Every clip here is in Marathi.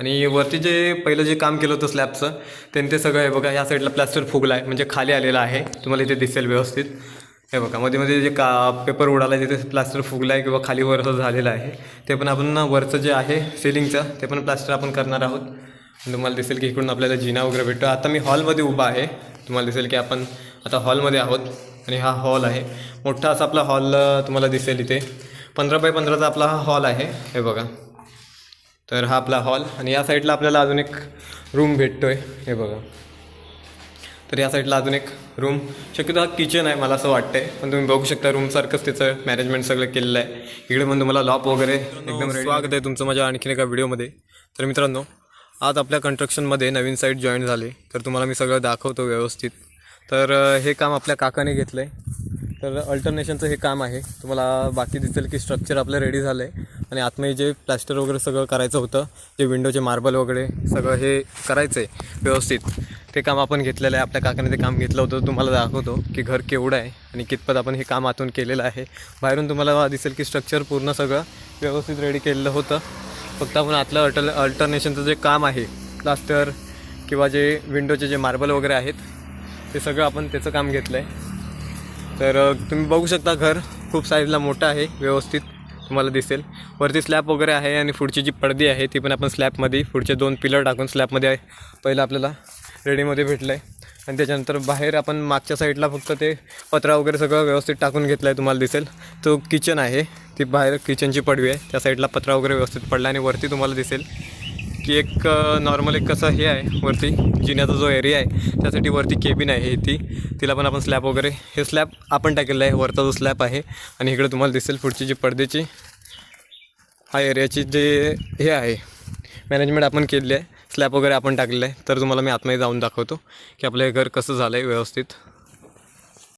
आणि वरती जे पहिलं जे काम केलं होतं स्लॅबचं त्यांनी ते सगळं हे बघा या साईडला प्लॅस्टर फुगला आहे म्हणजे खाली आलेलं आहे. तुम्हाला इथे दिसेल व्यवस्थित. हे बघा मध्ये मध्ये जे का पेपर उडाला आहे तिथे प्लास्टर फुगला आहे किंवा खाली वर असं झालेलं आहे. ते पण आपण वरचं जे आहे सिलिंगचं ते पण प्लास्टर आपण करणार आहोत. तुम्हाला दिसेल की इकडून आपल्याला जिना वगैरे भेटतो. आता मी हॉलमध्ये उभा आहे. तुम्हाला दिसेल की आपण आता हॉलमध्ये आहोत. आणि हा हॉल आहे. मोठा असा आपला हॉल तुम्हाला दिसेल इथे. पंधरा बाय पंधराचा आपला हा हॉल आहे. हे बघा. तर हा आपला हॉल आणि या साईडला आपल्याला अजून एक रूम भेटतोय. हे बघा. तर या साईडला अजून एक रूम. शक्यतो हा किचन आहे मला असं वाटतंय. पण तुम्ही बघू शकता रूमसारखंच त्याचं मॅनेजमेंट सगळं केलेलं आहे. इकडे पण तुम्हाला लॉप वगैरे एकदम स्वागत आहे तुमचं माझ्या आणखीन एका व्हिडिओमध्ये तर मित्रांनो आज आपल्या कन्स्ट्रक्शनमध्ये नवीन साईट जॉईन झाली. तर तुम्हाला मी सगळं दाखवतो व्यवस्थित. तर हे काम आपल्या काकाने घेतलं आहे तर अल्टरनेशनचं हे काम आहे. तुम्हाला बाकी दिसेल की स्ट्रक्चर आपलं रेडी झालं आहे आणि आतमध्ये जे प्लॅस्टर वगैरे सगळं करायचं होतं जे विंडोचे मार्बल वगैरे सगळं हे करायचं आहे व्यवस्थित. ते काम आपण घेतलेलं आहे. आपल्या काकाने ते काम घेतलं होतं. तुम्हाला दाखवतो की घर केवढं आहे आणि कितपत आपण हे काम आतून केलेलं आहे. बाहेरून तुम्हाला दिसेल की स्ट्रक्चर पूर्ण सगळं व्यवस्थित रेडी केलेलं होतं. फक्त आपण आतलं अल्टर अल्टरनेशनचं जे काम आहे प्लास्टर किंवा जे विंडोचे जे मार्बल वगैरे आहेत ते सगळं आपण त्याचं काम घेतलं आहे तर तुम्ही बघू शकता घर खूप साईजला मोठं आहे व्यवस्थित तुम्हाला दिसेल. वरती स्लॅब वगैरे आहे आणि पुढची जी पडदी आहे ती पण आपण स्लॅबमध्ये पुढचे दोन पिलर टाकून स्लॅबमध्ये आहे. पहिलं आपल्याला रेडीमध्ये भेटलं आहे आणि त्याच्यानंतर बाहेर आपण मागच्या साईडला फक्त ते पत्रा वगैरे सगळं व्यवस्थित टाकून घेतलं आहे तुम्हाला दिसेल. तो किचन आहे ती बाहेर किचनची पडवी आहे. त्या साईडला पत्रा वगैरे व्यवस्थित पडला आणि वरती तुम्हाला दिसेल. की एक नॉर्मल एक कसं हे आहे वरती जिन्याचा जो एरिया आहे त्यासाठी वरती केबिन आहे ती तिला पण आपण स्लॅब वगैरे हे स्लॅब आपण टाकलेलं आहे वरचा जो स्लॅब आहे. आणि इकडे तुम्हाला दिसेल पुढची जी पडद्याची हा एरियाची जे हे आहे मॅनेजमेंट आपण केलेली आहे स्लॅब वगैरे आपण टाकलेलं आहे. तर तुम्हाला मी आतमध्ये जाऊन दाखवतो की आपलं हे घर कसं झालं आहे व्यवस्थित.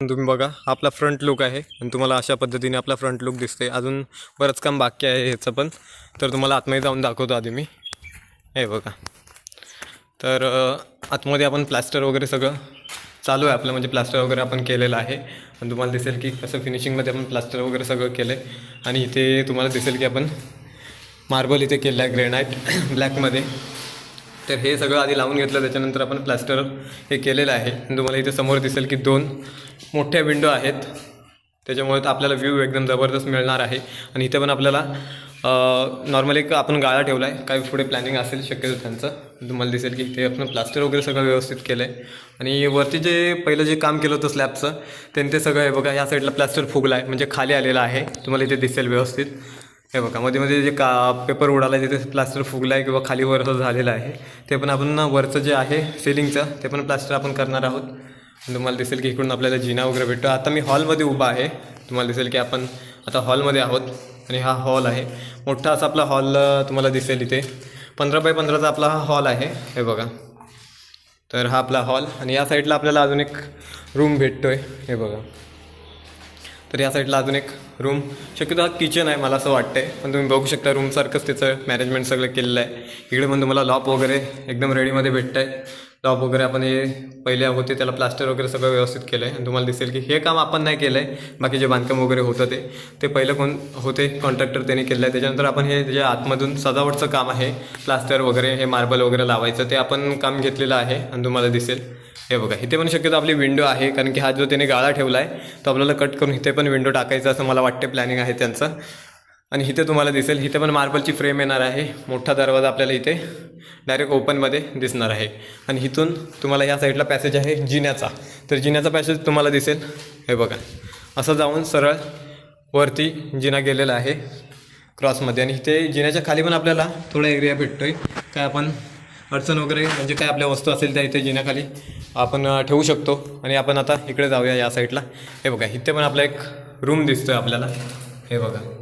तुम्ही बघा आपला फ्रंट लुक आहे. आणि तुम्हाला अशा पद्धतीने आपला फ्रंट लुक दिसते अजून बरंच काम बाकी आहे ह्याचं पण. तर तुम्हाला आतमध्ये जाऊन दाखवतो आधी मी. हे बघा. तर आतमध्ये आपण प्लास्टर वगैरे सगळं चालू आहे आपलं. म्हणजे प्लास्टर वगैरे आपण केलेलं आहे. आणि तुम्हाला दिसेल की कसं फिनिशिंगमध्ये आपण प्लास्टर वगैरे सगळं केलं आहे आणि इथे तुम्हाला दिसेल की आपण मार्बल इथे केलं आहे ग्रेनाईट ब्लॅकमध्ये तर हे सगळं आधी लावून घेतलं. त्याच्यानंतर आपण प्लास्टर हे केलेलं आहे. आणि तुम्हाला इथे समोर दिसेल की दोन मोठ्या विंडो आहेत. त्याच्यामुळे आपल्याला व्ह्यू एकदम जबरदस्त मिळणार आहे. आणि इथे पण आपल्याला नॉर्मली एक आपण गाळा ठेवला आहे काही पुढे प्लॅनिंग असेल शक्यतो त्यांचं. तुम्हाला दिसेल की ते आपण प्लास्टर वगैरे सगळं व्यवस्थित केलं आहे आणि वरती जे पहिलं जे काम केलं होतं स्लॅबचं त्यांनी ते सगळं हे बघा या साईडला प्लास्टर फुगला आहे म्हणजे खाली आलेलं आहे. तुम्हाला इथे दिसेल व्यवस्थित. हे बघा मध्ये मध्ये जे का पेपर उडाला आहे तिथे प्लास्टर फुगला आहे किंवा खाली वर झालेलं आहे. ते पण आपण वरचं जे आहे सिलिंगचं ते पण प्लास्टर आपण करणार आहोत. तुम्हाला दिसेल की इकडून आपल्याला जिना वगैरे भेटतो. आता मी हॉलमध्ये उभा आहे. तुम्हाला दिसेल की आपण आता हॉलमध्ये आहोत. आणि हा हॉल आहे. मोठा असा आपला हॉल तुम्हाला दिसेल इथे. पंधरा बाय पंधराचा आपला हा हॉल आहे. हे बघा. तर हा आपला हॉल आणि या साईडला आपल्याला अजून एक रूम भेटतोय. हे बघा. तर या साईडला अजून एक रूम शक्यतो हा किचन आहे मला असं वाटतंय. पण तुम्ही बघू शकता रूमसारखंच त्याचं मॅनेजमेंट सगळं केलेलं आहे. इकडे पण तुम्हाला लॉप वगैरे एकदम रेडीमध्ये भेटत आहे लॉप वगैरे आपण हे पहिले होते त्याला प्लास्टर वगैरे सगळं व्यवस्थित केलं आहे आणि तुम्हाला दिसेल की हे काम आपण नाही केलं आहे बाकी जे बांधकाम वगैरे होतं ते ते पहिलं कोण होते कॉन्ट्रॅक्टर त्यांनी केलं आहे त्याच्यानंतर आपण हे जे आतमधून सजावटचं काम आहे प्लास्टर वगैरे हे मार्बल वगैरे लावायचं ते आपण काम घेतलेलं आहे. आणि तुम्हाला दिसेल हे बघा इथे पण शक्यतो आपली विंडो आहे कारण की हा जो त्याने गाळा ठेवला आहे तो आपल्याला कट करून इथे पण विंडो टाकायचा असं मला वाटते प्लॅनिंग आहे त्यांचं. आणि इथे तुम्हाला दिसेल इथे पण मार्बलची फ्रेम येणार आहे. मोठा दरवाजा आपल्याला इथे डायरेक्ट ओपनमध्ये दिसणार आहे. आणि इथून तुम्हाला या साईडला पॅसेज आहे जिन्याचा. तर जिन्याचा पॅसेज तुम्हाला दिसेल. हे बघा. असं जाऊन सरळ वरती जिना गेलेला आहे क्रॉसमध्ये आणि इथे जिन्याच्या खाली पण आपल्याला थोडा एरिया भेटतो आहे काय आपण अडचण वगैरे म्हणजे काय आपल्या वस्तू असेल त्या इथे जिन्याखाली आपण ठेवू शकतो. आणि आपण आता इकडे जाऊया या साईडला हे बघा. इथे पण आपला एक रूम दिसतोय आपल्याला. हे बघा.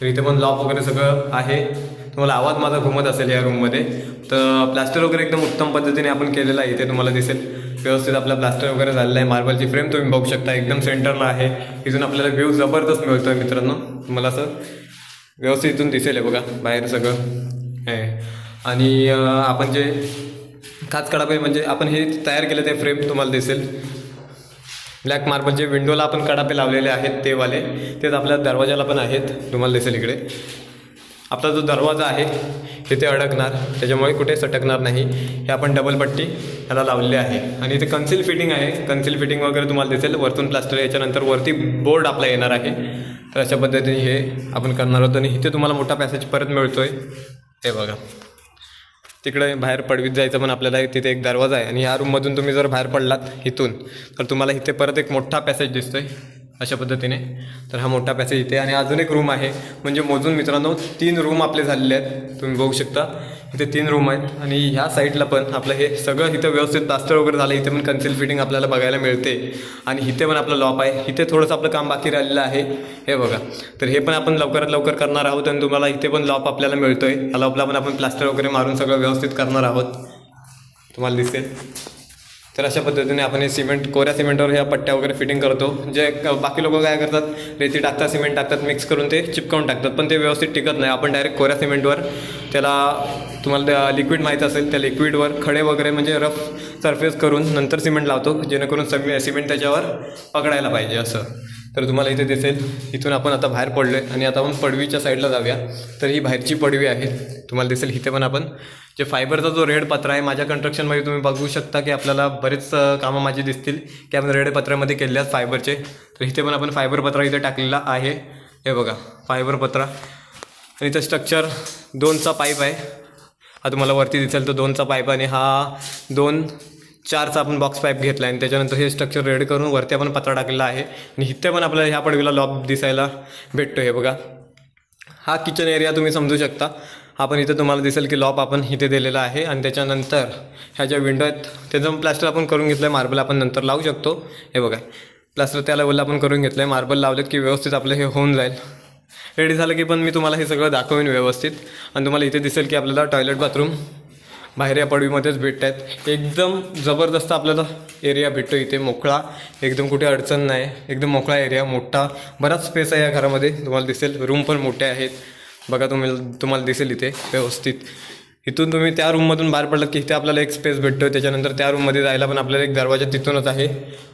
तर इथे पण लॉक वगैरे सगळं आहे. तुम्हाला आवाज माझा घुमत असेल या रूममध्ये तर प्लास्टर वगैरे एकदम उत्तम पद्धतीने आपण केलेलं आहे इथे तुम्हाला दिसेल. व्यवस्थित आपला प्लास्टर वगैरे झालेला आहे मार्बलची फ्रेम तुम्ही बघू शकता एकदम सेंटरला आहे. इथून आपल्याला व्ह्यू जबरदस्त मिळतोय मित्रांनो. तुम्हाला असं व्यवस्थित इथून दिसेल आहे बघा बाहेर सगळं. हे. आणि आपण जे काच कडापे म्हणजे आपण हे तयार केलं ते फ्रेम तुम्हाला दिसेल. ब्लॅक मार्बल जे विंडोला आपण कडापे लावलेले आहेत ते वाले तेच आपल्या दरवाजाला पण आहेत. तुम्हाला दिसेल इकडे. आपला जो दरवाजा आहे तिथे अडकणार. त्याच्यामुळे कुठे सटकणार नाही. हे आपण डबल पट्टी ह्याला लावलेली आहे. आणि इथे कन्सिल फिटिंग आहे. कन्सिल फिटिंग वगैरे तुम्हाला दिसेल. वरतून प्लास्टर याच्यानंतर वरती बोर्ड आपला येणार आहे. तर अशा पद्धतीने हे आपण करणार आहोत. आणि इथे तुम्हाला मोठा पॅसेज परत मिळतो आहे हे बघा. तिकडे बाहेर पडवीत जायचं पण आपल्याला तिथे एक दरवाजा आहे. आणि ह्या रूममधून तुम्ही जर बाहेर पडलात इथून तर तुम्हाला इथे परत एक मोठा पॅसेज दिसतोय अशा पद्धतीने. तर हा मोठा पॅसेज इथे. आणि अजून एक रूम आहे. म्हणजे मोजून मित्रांनो तीन रूम आपले झालेले आहेत. तुम्ही बघू शकता. इथे तीन रूम आहेत. आणि ह्या साईडला पण आपलं हे सगळं इथं व्यवस्थित प्लास्टर वगैरे झालं इथे पण कन्सिल फिटिंग आपल्याला बघायला मिळते. आणि इथे पण आपलं लॉप आहे. इथे थोडंसं आपलं काम बाकी राहिलेलं आहे. हे बघा. तर हे पण आपण लवकरात लवकर करणार आहोत आणि तुम्हाला इथे पण लॉप आपल्याला मिळतोय. या लॉपला पण आपण प्लास्टर वगैरे मारून सगळं व्यवस्थित करणार आहोत. तुम्हाला दिसेल. तर अशा पद्धतीने आपण हे सिमेंट कोऱ्या सिमेंटवर ह्या पट्ट्या वगैरे फिटिंग करतो. जे बाकी लोक काय करतात रेती टाकतात सिमेंट टाकतात मिक्स करून ते चिपकावून टाकतात. पण ते व्यवस्थित टिकत नाही. आपण डायरेक्ट कोऱ्या सिमेंटवर त्याला तुम्हाला लिक्विड माहीत असेल त्या लिक्विडवर खडे वगैरे म्हणजे रफ सरफेस करून नंतर सिमेंट लावतो जेणेकरून सगळे सिमेंट त्याच्यावर पकडायला पाहिजे असं. तर तुम्हाला इथे दिसेल इथून आपण आता बाहेर पडलो आहे आणि आता आपण पडवीच्या साईडला जाऊया. तर ही बाहेरची पडवी आहे. तुम्हाला दिसेल इथे पण आपण जे फायबरचा जो रेड पत्रा आहे माझ्या कन्स्ट्रक्शनमध्ये तुम्ही बघू शकता की आपल्याला बरेच कामं माझी दिसतील की आपण रेड पत्रामध्ये केले आहेत फायबरचे तर इथे पण आपण फायबर पत्रा इथे टाकलेला आहे. हे बघा फायबर पत्रा. आणि इथं स्ट्रक्चर दोनचा पाईप आहे. हा तुम्हाला वरती दिसेल तर दोनचा पाईप आणि हा दोन चारचा आपण बॉक्स पाईप घेतला आहे. आणि त्याच्यानंतर हे स्ट्रक्चर रेड करून वरती आपण पत्रा टाकलेला आहे. आणि इथे पण आपल्याला ह्या पडवीला लॉब दिसायला भेटतो हे बघा. हा किचन एरिया तुम्ही समजू शकता. हा पण इथे तुम्हाला दिसेल की लॉप आपण इथे दिलेला आहे. आणि त्याच्यानंतर ह्या ज्या विंडो आहेत त्याचं प्लास्टर आपण करून घेतलं आहे मार्बल आपण नंतर लावू शकतो. हे बघा. प्लास्टर त्या लेवलला आपण करून घेतलं आहे मार्बल लावलेत की व्यवस्थित आपलं हे होऊन जाईल. रेडी झालं की पण मी तुम्हाला हे सगळं दाखवेन व्यवस्थित. आणि तुम्हाला इथे दिसेल की आपल्याला टॉयलेट बाथरूम बाहेर या पडवीमध्येच भेटत आहेत एकदम जबरदस्त आपल्याला एरिया भेटतो इथे मोकळा. एकदम कुठे अडचण नाही. एकदम मोकळा एरिया मोठा. बराच स्पेस आहे या घरामध्ये. तुम्हाला दिसेल. रूम पण मोठे आहेत. बघा तुम्ही तुम्हाला दिसेल इथे व्यवस्थित. इथून तुम्ही त्या रूममधून बाहेर पडलात की इथे आपल्याला एक स्पेस भेटतो त्याच्यानंतर त्या रूममध्ये जायला पण आपल्याला एक दरवाजा तिथूनच आहे.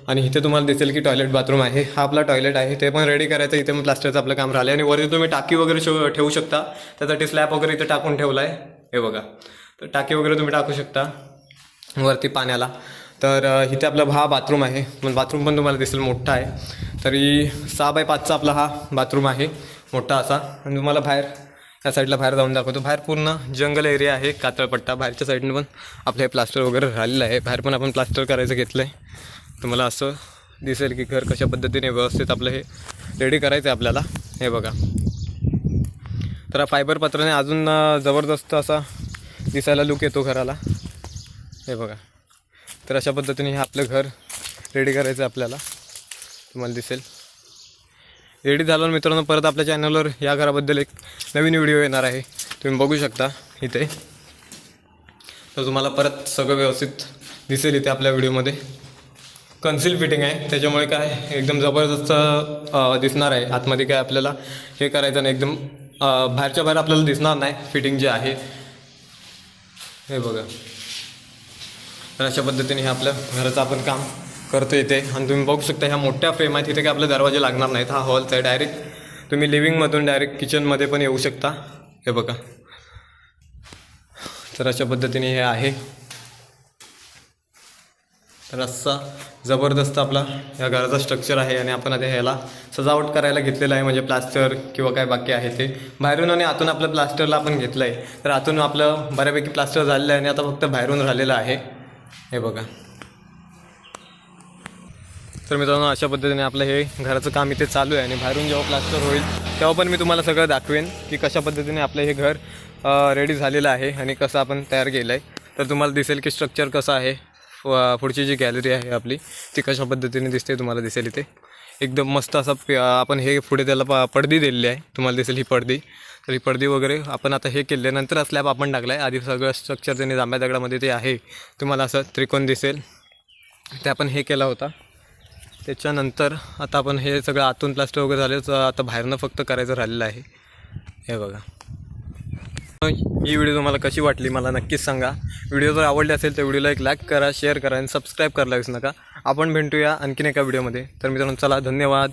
आणि इथे तुम्हाला दिसेल की टॉयलेट बाथरूम आहे. हा आपला टॉयलेट आहे. ते पण रेडी करायचं. इथे पण प्लास्टरचं आपलं काम राहिलं आणि वरती तुम्ही टाकी वगैरे शो ठेवू शकता. त्यासाठी स्लॅब वगैरे इथे टाकून ठेवला आहे हे बघा. तर टाकी वगैरे तुम्ही टाकू शकता. वरती पाण्याला. तर इथे आपला हा बाथरूम आहे. पण बाथरूम पण तुम्हाला दिसेल मोठा आहे. तरी सहा बाय पाचचा आपला हा बाथरूम आहे. मोठा असा. आणि तुम्हाला बाहेर त्या साईडला बाहेर जाऊन दाखवतो. बाहेर पूर्ण जंगल एरिया आहे कातळपट्टा. बाहेरच्या साईडनं पण आपलं हे प्लास्टर वगैरे राहिलेलं आहे. बाहेर पण आपण प्लास्टर करायचं घेतलं आहे तुम्हाला असं दिसेल की घर कशा पद्धतीने व्यवस्थित आपलं हे रेडी करायचं आहे आपल्याला. हे बघा. तर हा फायबर पत्राने अजून जबरदस्त असा दिसायला लुक येतो घराला. हे बघा. तर अशा पद्धतीने हे आपलं घर रेडी करायचं आहे आपल्याला. तुम्हाला दिसेल. रेडी झाल्यावर मित्रांनो परत आपल्या चॅनलवर या घराबद्दल एक नवीन व्हिडिओ येणार आहे. तुम्ही बघू शकता इथे. तर तुम्हाला परत सगळं व्यवस्थित दिसेल इथे आपल्या व्हिडिओमध्ये कन्सिल फिटिंग आहे. त्याच्यामुळे काय एकदम जबरदस्त दिसणार आहे. आतमध्ये काय आपल्याला हे करायचं नाही. एकदम बाहेरच्या बाहेर आपल्याला दिसणार नाही. फिटिंग जे आहे. हे बघा. तर अशा पद्धतीने हे आपल्या घराचं आपण काम करतो इथे. आणि तुम्ही बघू शकता ह्या मोठ्या फ्रेम आहेत. इथे काय आपले दरवाजे लागणार नाहीत. हा हॉलचा आहे डायरेक्ट तुम्ही लिव्हिंगमधून डायरेक्ट किचनमध्ये पण येऊ शकता. हे बघा. तर अशा पद्धतीने हे आहे. तर असा जबरदस्त आपला या घराचा स्ट्रक्चर आहे आणि आपण आता ह्याला सजावट करायला घेतलेलं आहे. म्हणजे प्लास्टर किंवा काय बाकी आहे ते. बाहेरून आणि आतून आपलं प्लास्टरला आपण घेतलं आहे तर आतून आपलं बऱ्यापैकी प्लास्टर झालेलं आहे आणि आता फक्त बाहेरून राहिलेलं आहे. हे बघा. तर मित्रांनो अशा पद्धतीने आपलं हे घराचं काम इथे चालू आहे आणि बाहेरून जेव्हा प्लास्टर होईल तेव्हा पण मी तुम्हाला सगळं दाखवेन की कशा पद्धतीने आपलं हे घर रेडी झालेलं आहे आणि कसं आपण तयार केलं आहे तर तुम्हाला दिसेल की स्ट्रक्चर कसं आहे. पुढची जी गॅलरी आहे आपली ती कशा पद्धतीने दिसते तुम्हाला दिसेल इथे. एकदम मस्त असा आपण हे पुढे त्याला प पडदी दिलेली आहे. तुम्हाला दिसेल ही पडदी. तर ही पडदी वगैरे आपण आता हे केल्यानंतर स्लॅब आपण टाकला आहे आधी सगळं स्ट्रक्चर त्यांनी जांभ्या दगडामध्ये ते आहे तुम्हाला असं त्रिकोण दिसेल. ते आपण हे केला होता. त्याच्यानंतर आता आपण हे सगळं आतून प्लास्टर वगैरे झालं तर आता बाहेरनं फक्त करायचं राहिलेलं आहे. हे बघा. ही व्हिडिओ तुम्हाला कशी वाटली मला नक्कीच सांगा. व्हिडिओ जर आवडली असेल तर व्हिडिओला एक लाईक करा शेअर करा आणि सबस्क्राईब करायला नका. आपण भेटूया आणखीन एका व्हिडिओमध्ये. तर मित्रांनो चला धन्यवाद.